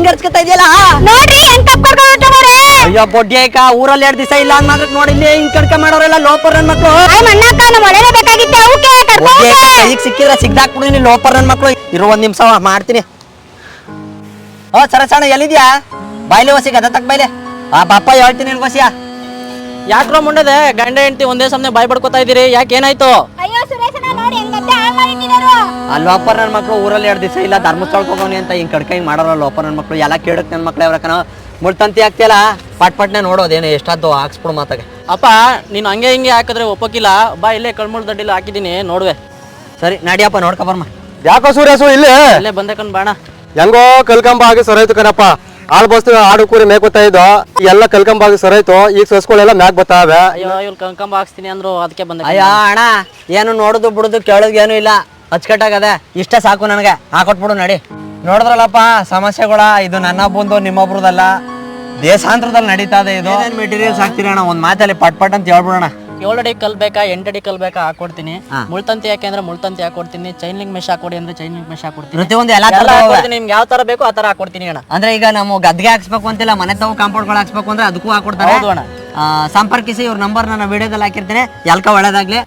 ಹೆಂಗರ್ಸ್ಕೊತಾ ಇದೆಯಲ್ಲ? ನೋಡಿ ಹೆಂಗ್ ತಪ್ಕೊಡ್ಕೊಂತಾರೆ ಅಯ್ಯೋ ಬೊಡ್ಡೇಕ ಊರಲ್ಲಿ ಎರಡು ದಿವಸ ಇಲ್ಲ ಅಂದ್ರೆ ನೋಡಿ ಇಲ್ಲಿ ಹಿಂಗ್ ಕಡ್ಕ ಮಾಡೋರೆಲ್ಲ ಲೋಪರ್ ನನ್ ಮಕ್ಳು. ಈಗ ಸಿಕ್ಕಿದ್ರೆ ಸಿಗ್ದಾಕ್ಬಿಡು ನೀನು ಲೋಪರ್ ನನ್ ಮಕ್ಳು. ಇರೋ ಒಂದ್ ನಿಮಿಷ ಮಾಡ್ತೀನಿ. ಓ ಸರಸಣ್ಣ ಎಲ್ಲಿದ್ಯಾ? ಬಾಯ್ಲೆ ಹೊಸಿಗೆ ಅದ ತಕ್ ಬಾಯ್ಲೆ. ಆ ಬಾಪ ಹೇಳ್ತೀನಿ ಹೊಸಿಯಾ ಯಾಕ್ರೋ ಮುಂಡದೆ ಗಂಡ ಹೆಂಡತಿ ಒಂದೇ ಸಮನೆ ಬಾಯ್ ಬಡ್ಕೋತಾ ಇದೀರಿ ಯಾಕೆ ಏನಾಯ್ತು? ಅಯ್ಯೋ ನನ್ನ ಮಕ್ಳು ಊರಲ್ಲಿ ಎರಡು ದಿವಸ ಇಲ್ಲ ಧರ್ಮಸ್ಥಳಕ್ಕೆ ಹೋಗೋನಿ ಅಂತ ಹಿಂಗೆ ಕಡ್ಕ ಹಿಂಗ್ ಮಾಡೋರ ಲೋಪರ್ ನನ್ ಮಕ್ಳು. ಎಲ್ಲ ಕೇಳಕ್ ನನ್ ಮಕ್ಳು ಯಾವ್ರಕನ ಮುಳ್ತಂತಿ ಹಾಕ್ತಿಯಲ್ಲ ಪಟ್ ಪಟ್ನೆ ನೋಡೋದೇನು ಎಷ್ಟಾದ್ದು ಹಾಕ್ಸ್ಬಿಡು ಮಾತಾಗೆ. ಅಪ್ಪ ನೀನು ಹಂಗೆ ಹಿಂಗೆ ಹಾಕಿದ್ರೆ ಒಪ್ಪಕ್ಕಿಲ್ಲ. ಬಾ ಇಲ್ಲೇ ಕಳ್ಮುಳ್ ದಡ್ಡಿಲ್ಲ ಹಾಕಿದ್ದೀನಿ ನೋಡುವೆ. ಸರಿ ನಡಿಯಪ್ಪ ನೋಡ್ಕೊ ಬರ್ಮ. ಯಾಕೋ ಸೂರ್ಯಸು ಇಲ್ಲೇ? ಇಲ್ಲೇ ಬಂದೆ ಕಣ್ ಬಾಣ. ಹೆಂಗೋ ಕಲ್ಕಂಬ ಆಗಿ ಸರೈತು ಕಣಪ್ಪ. ಆಳ್ ಬಸ್ ಆಡು ಕೂರಿ ಮೇಕೋತಾ ಇದ್ದು ಇದ್ದೋ ಎಲ್ಲ ಕಲ್ಕಂಬ ಆಗಿ ಸರೈತು ಈಗ ಸಸ್ಗಳೆಲ್ಲ ಮ್ಯಾಕ್ ಬರ್ತಾವೆ ಅಯ್ಯೋ ಇವ್ರು ಕಂಕಂಬ ಹಾಕ್ಸ್ತೀನಿ ಅಂದ್ರು ಅದಕ್ಕೆ ಬಂದ. ಅಯ್ಯ ಅಣ್ಣ ಏನು ನೋಡುದು ಬಿಡುದು ಕೇಳೋದು ಏನು ಇಲ್ಲ. ಅಚ್ಚಕಟ್ಟಾಗದೆ ಇಷ್ಟ ಸಾಕು ನನಗೆ. ಹಾಕೊಟ್ಬಿಡು ನಡಿ. ನೋಡಿದ್ರಲ್ಲಪ್ಪ ಸಮಸ್ಯೆಗಳ ಇದು ನನ್ನೊಬ್ಬಂದು ನಿಮ್ಮೊಬ್ರದಲ್ಲ. ದೇಶಾಂತರದಲ್ಲಿ ನಡೀತಾ ಇದೆ ಇದು. ಮೆಟೀರಿಯಲ್ಸ್ ಹಾಕ್ತೀರಿ ಅಣ್ಣ? ಒಂದ್ ಮಾತಲ್ಲಿ ಪಟ್ ಪಟ್ ಅಂತ ಹೇಳ್ಬಿಡೋಣ. ಏಳಡಿ ಕಲ್ ಬೇಕಾ ಎಂಟಡಿ ಕಲ್ ಬೇಕಾ ಹಾಕೊಡ್ತೀನಿ. ಮುಳ್ತಂತಿ ಯಾಕೆ ಅಂದ್ರೆ ಮುಳ್ತಂತಿ ಹಾಕೊಡ್ತೀನಿ. ಚೈನ್ ಲಿಂಗ್ ಮೆಶ್ ಹಾಕೊಡಿ ಅಂದ್ರೆ ಚೈನ್ ಲಿಂಗ್ ಮೆಶ್ ಹಾಕೊಡ್ತೀನಿ. ಪ್ರತಿಯೊಂದು ಎಲ್ಲ ಎಲ್ಲ ಥರದ್ದು ಅವೆ. ಹಾಕೊಡ್ತೀನಿ. ನಿಮ್ಗೆ ಯಾವ ತರ ಬೇಕೋ ಆ ತರ ಹಾಕೊಡ್ತೀನಿ ಅಣ್ಣ. ಅಂದ್ರೆ ಈಗ ನಾವು ಗದ್ಗೆ ಹಾಕ್ಸ್ಬೇಕು ಅಂತಿಲ್ಲ ಮನೆ ತಾವು ಕಾಂಪೌಂಡ್ ಹಾಕ್ಸ್ಬೇಕು ಅಂದ್ರೆ ಅದಕ್ಕೂ ಹಾಕೊಡ್ತಾರೆ. ಹೌದು ಅಣ್ಣ. ಆ, ಸಂಪರ್ಕಿಸಿ ಇವ್ರ ನಂಬರ್ ನಾನು ವಿಡಿಯೋದಲ್ಲಿ ಹಾಕಿರ್ತೀನಿ. ಎಲ್ಕ ಒಳ್ಳೇದಾಗ್ಲಿ.